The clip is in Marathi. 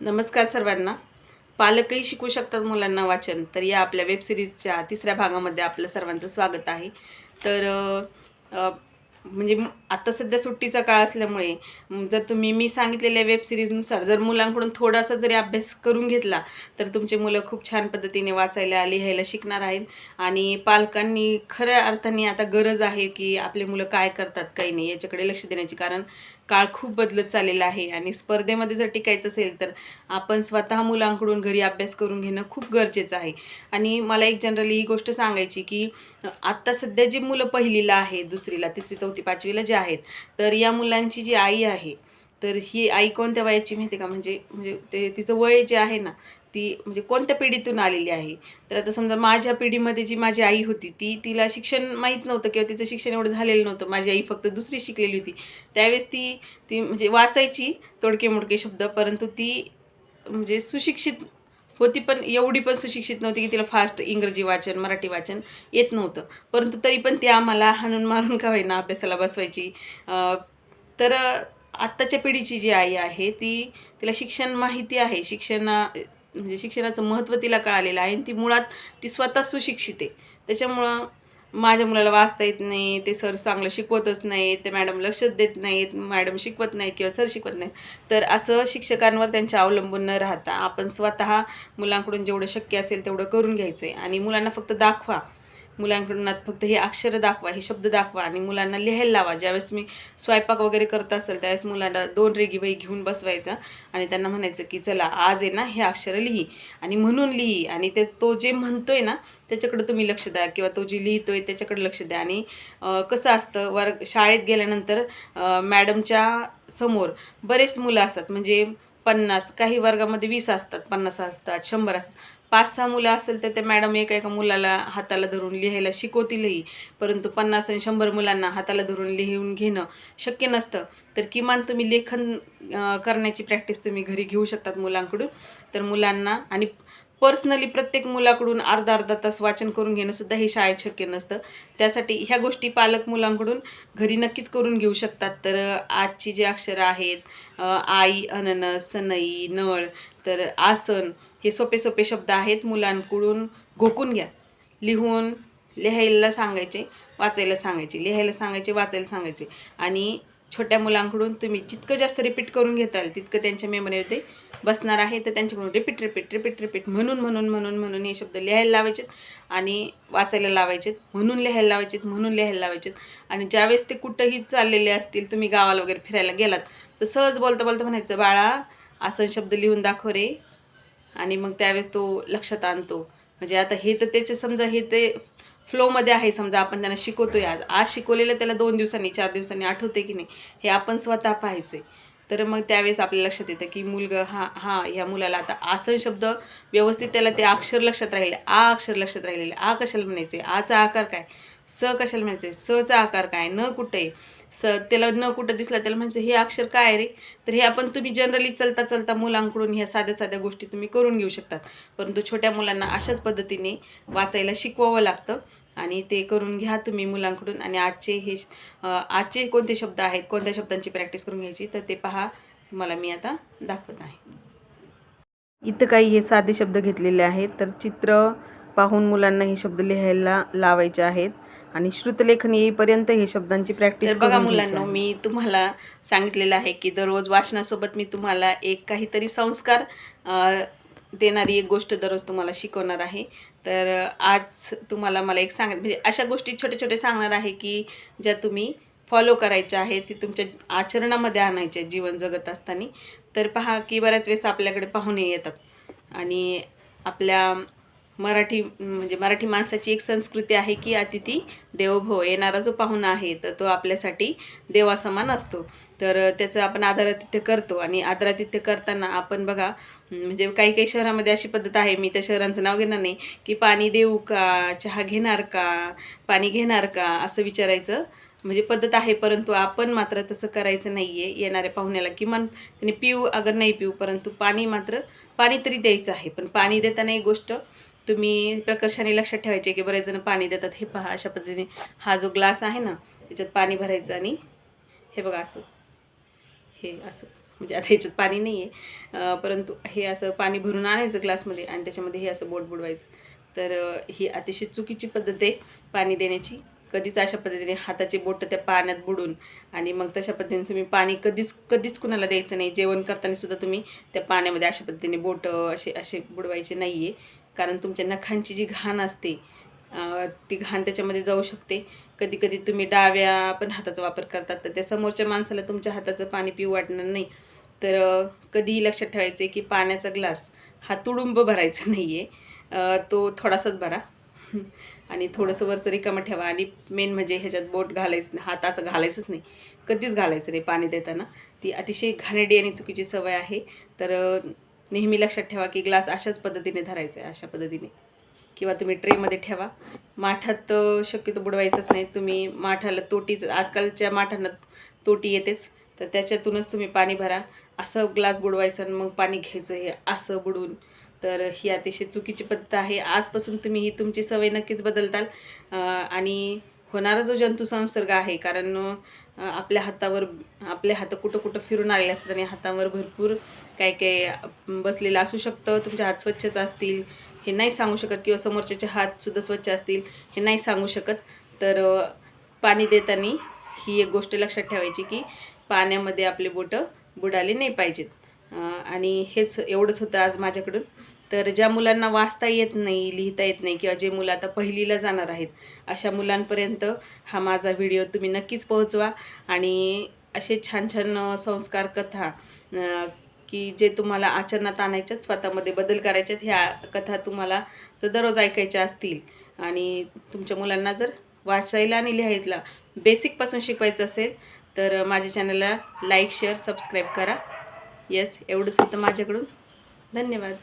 नमस्कार सर्वांना. पालकही शिकू शकतात मुलांना वाचन तर या आपल्या वेबसिरीजच्या तिसऱ्या भागामध्ये आपलं सर्वांचं स्वागत आहे. तर म्हणजे आता सध्या सुट्टीचा काळ असल्यामुळे जर तुम्ही मी सांगितलेल्या वेब सिरीजनुसार जर मुलांकडून थोडासा जरी अभ्यास करून घेतला तर तुमचे मुलं खूप छान पद्धतीने वाचायला लिहायला शिकणार आहेत. आणि पालकांनी खऱ्या अर्थाने आता गरज आहे की आपले मुलं काय करतात काही नाही याच्याकडे लक्ष देण्याची. कारण काळ खूप बदलत चाललेला आहे. आणि स्पर्धेमध्ये जर टिकायचं असेल तर आपण स्वतः मुलांकडून घरी अभ्यास करून घेणं खूप गरजेचं आहे. आणि मला एक जनरली ही गोष्ट सांगायची की आत्ता सध्या जी मुलं पहिलीला आहे दुसरीला तिसरी चौथी पाचवीला जे आहेत तर या मुलांची जी आई आहे तर ही आई कोणत्या वयाची माहिती आहे का? म्हणजे म्हणजे ते तिचं वय जे आहे ना ती म्हणजे कोणत्या पिढीतून आलेली आहे? तर आता समजा माझ्या पिढीमध्ये जी माझी आई होती ती तिला शिक्षण माहीत नव्हतं किंवा तिचं शिक्षण एवढं झालेलं नव्हतं. माझी आई फक्त दुसरी शिकलेली होती. त्यावेळेस ती ती म्हणजे वाचायची तोडके मोडके शब्द परंतु ती म्हणजे सुशिक्षित होती पण एवढी पण सुशिक्षित नव्हती की तिला फास्ट इंग्रजी वाचन मराठी वाचन येत नव्हतं. परंतु तरी पण ती आम्हाला हाणून मारून का होईना अभ्यासाला बसवायची. तर आत्ताच्या पिढीची जी आई आहे ती तिला शिक्षण माहिती आहे. शिक्षणा म्हणजे शिक्षणाचं महत्त्व तिला कळालेलं आहे आणि ती मुळात ती स्वतः सुशिक्षित आहे. त्याच्यामुळं माझ्या मुलाला वाचता येत नाही ते सर चांगलं शिकवतच नाहीत ते मॅडम लक्षच देत नाहीत मॅडम शिकवत नाहीत किंवा सर शिकवत नाहीत. तर असं शिक्षकांवर त्यांच्या अवलंबून न राहता आपण स्वतः मुलांकडून जेवढं शक्य असेल तेवढं करून घ्यायचं आहे आणि मुलांना फक्त दाखवा. मुलांकडून फक्त हे अक्षरं दाखवा हे शब्द दाखवा आणि मुलांना लिहायला लावा. ज्यावेळेस तुम्ही स्वयंपाक वगैरे करत असाल त्यावेळेस मुलांना दोन रेगी वही घेऊन बसवायचं आणि त्यांना म्हणायचं की चला आज आहे ना हे अक्षरं लिही आणि म्हणून लिही. आणि ते तो जे म्हणतोय ना त्याच्याकडे तुम्ही लक्ष द्या किंवा तो जे आहे त्याच्याकडे लक्ष द्या. आणि कसं असतं वर्ग शाळेत गेल्यानंतर मॅडमच्या समोर बरेच मुलं असतात. म्हणजे पन्नास काही वर्गामध्ये वीस असतात पन्नास असतात शंभर असतात. पाच सहा मुलं असेल तर ते मॅडम एका एका मुलाला हाताला धरून लिहायला शिकवतीलही. परंतु पन्नास आणि शंभर मुलांना हाताला धरून लिहून घेणं शक्य नसतं. तर किमान तुम्ही लेखन करण्याची प्रॅक्टिस तुम्ही घरी घेऊ शकतात मुलांकडून. तर मुलांना आणि पर्सनली प्रत्येक मुलाकडून अर्धा अर्धा तास वाचन करून घेणंसुद्धा हे शाळेत शक्य नसतं. त्यासाठी ह्या गोष्टी पालक मुलांकडून घरी नक्कीच करून घेऊ शकतात. तर आजची जी अक्षरं आहेत आई अननस सनई नळ तर आसन हे सोपे सोपे शब्द आहेत मुलांकडून घोकून घ्या. लिहून लिहायला सांगायचे वाचायला सांगायचे लिहायला सांगायचे वाचायला सांगायचे. आणि छोट्या मुलांकडून तुम्ही जितकं जास्त रिपीट करून घेताल तितकं त्यांच्या मेमरीमध्ये बसणार आहे. तर त्यांच्याकडून रिपीट रिपीट रिपीट रिपीट म्हणून म्हणून म्हणून म्हणून हे शब्द लिहायला लावायचेत आणि वाचायला लावायचेत म्हणून लिहायला लावायचेत म्हणून लिहायला लावायचेत. आणि ज्यावेळेस ते कुठंही चाललेले असतील तुम्ही गावाला वगैरे फिरायला गेलात तर सहज बोलता बोलता म्हणायचं बाळा असं शब्द लिहून दाखव रे. आणि मग त्यावेळेस तो लक्षात आणतो. म्हणजे आता हे तर त्याचे समजा हे ते फ्लोमध्ये आहे समजा आपण त्यांना शिकवतोय आज. आज शिकवलेलं त्याला दोन दिवसांनी चार दिवसांनी आठवते की नाही हे आपण स्वतः पाहायचे तर मग त्यावेळेस आपल्या लक्षात येतं की मुलगा हा हा ह्या मुलाला आता आसन शब्द व्यवस्थित त्याला ते अक्षर लक्षात राहिले आ अक्षर लक्षात राहिलेले आ कशाला म्हणायचे आचा आकार काय? स कशाला म्हणायचे सचा आकार काय? न कुठे? आहे? स त्याला न कुठं दिसला त्याला म्हणजे हे अक्षर काय आहे रे? तर हे आपण तुम्ही जनरली चलता चलता मुलांकडून ह्या साध्या साध्या गोष्टी तुम्ही करून घेऊ शकतात. परंतु छोट्या मुलांना अशाच पद्धतीने वाचायला शिकवावं लागतं आणि ते करून घ्या तुम्ही मुलांकडून. आणि आजचे हे आजचे कोणते शब्द आहेत कोणत्या शब्दांची प्रॅक्टिस करून घ्यायची तर ते पहा. तुम्हाला मी आता दाखवत आहे. इथं काही हे साधे शब्द घेतलेले आहेत. तर चित्र पाहून मुलांना हे शब्द लिहायला लावायचे आहेत. आणि श्रुतलेखन येईपर्यंत हे शब्दांची प्रॅक्टिस बघा मुलांना मी तुम्हाला सांगितलेलं आहे की दररोज वाचनासोबत मी तुम्हाला एक काहीतरी संस्कार देणारी एक गोष्ट दररोज तुम्हाला शिकवणार आहे. तर आज तुम्हाला मला एक सांगायचं म्हणजे अशा गोष्टी छोटे छोटे सांगणार आहे की ज्या तुम्ही फॉलो करायच्या आहेत ती तुमच्या आचरणामध्ये आणायच्या जीवन जगत असताना. तर पहा की बऱ्याच वेळेस आपल्याकडे पाहुणे येतात आणि आपल्या मराठी म्हणजे मराठी माणसाची एक संस्कृती आहे की अतिथी देवभव येणारा जो पाहुणा आहे तर तो आपल्यासाठी देवासमान असतो. तर त्याचं आपण आदरातिथ्य करतो आणि आदरातिथ्य करताना आपण बघा म्हणजे काही काही शहरामध्ये अशी पद्धत आहे मी त्या शहरांचं नाव घेणार नाही की पाणी देऊ का चहा घेणार का पाणी घेणार का असं विचारायचं म्हणजे पद्धत आहे परंतु आपण मात्र तसं करायचं नाही आहे येणाऱ्या पाहुण्याला. किमान त्यांनी पिऊ अगर नाही पिऊ परंतु पाणी मात्र पाणी तरी द्यायचं आहे पण पाणी देताना एक गोष्ट तुम्ही प्रकर्षाने लक्षात ठेवायचे की बरेच जण पाणी देतात. हे पहा अशा पद्धतीने हा जो ग्लास आहे ना त्याच्यात पाणी भरायचं आणि हे बघा असं. हे असं. म्हणजे आता ह्याच्यात पाणी नाही आहे परंतु हे असं पाणी भरून आणायचं ग्लासमध्ये आणि त्याच्यामध्ये हे असं बोट बुडवायचं. तर ही अतिशय चुकीची पद्धत आहे पाणी देण्याची. कधीच अशा पद्धतीने हाताची बोटं त्या पाण्यात बुडून आणि मग तशा पद्धतीने तुम्ही पाणी कधीच कधीच कुणाला द्यायचं नाही. जेवण करताना सुद्धा तुम्ही त्या पाण्यामध्ये अशा पद्धतीने बोटं असे असे बुडवायचे नाही आहे कारण तुमच्या नखांची जी घाण असते ती घाण त्याच्यामध्ये जाऊ शकते. कधी कधी तुम्ही डाव्या पण हाताचा वापर करतात तर त्या समोरच्या माणसाला तुमच्या हाताचं पाणी पिऊ वाटणार नाही. तर कधीही लक्षात ठेवायचं आहे की पाण्याचा ग्लास हा तुडुंब भरायचा नाही आहे तो थोडासाच भरा. आणि थोडंसं वरचं रिकामं ठेवा. आणि मेन म्हणजे ह्याच्यात बोट घालायचं नाही. हात असं घालायचंच नाही. कधीच घालायचं नाही पाणी देताना. ती अतिशय घाणेडी आणि चुकीची सवय आहे. तर नेहमी लक्षात ठेवा की ग्लास अशाच पद्धतीने धरायचा आहे अशा पद्धतीने. किंवा तुम्ही ट्रेमध्ये ठेवा. माठात शक्यतो बुडवायचंच नाही. तुम्ही माठाला तोटीच आजकालच्या माठांना तोटी येतेच. तर त्याच्यातूनच तुम्ही पाणी भरा. असं ग्लास बुडवायचं आणि मग पाणी घ्यायचं हे असं बुडवून तर ही अतिशय चुकीची पद्धत आहे. आजपासून तुम्ही ही तुमची सवय नक्कीच बदलताल. आणि होणारा जो जंतुसंसर्ग आहे कारण आपल्या हातावर आपले हात कुठं कुठं फिरून आलेले असतात आणि हातावर भरपूर काय काय बसलेलं असू शकतं. तुमचे हात स्वच्छच असतील हे नाही सांगू शकत. किंवा समोरच्याचे हातसुद्धा स्वच्छ असतील हे नाही सांगू शकत. तर पाणी देताना ही एक गोष्ट लक्षात ठेवायची की पाण्यामध्ये आपले बोटं बुडाले नाही पाहिजेत. आणि हेच एवढंच होतं आज माझ्याकडून. तर ज्या मुलांना वाचता येत नाही लिहिता येत नाही किंवा जे मुलं आता पहिलीला जाणार आहेत अशा मुलांपर्यंत हा माझा व्हिडिओ तुम्ही नक्कीच पोहोचवा. आणि असे छान छान संस्कार कथा की जे तुम्हाला आचरणात आणायच्यात स्वतःमध्ये बदल करायच्यात ह्या कथा तुम्हाला जर दररोज ऐकायच्या असतील आणि तुमच्या मुलांना जर वाचायला आणि लिहायला बेसिकपासून शिकवायचं असेल तर माझ्या चॅनलला लाईक शेअर सबस्क्राईब करा. येस एवढंच होतं माझ्याकडून. धन्यवाद.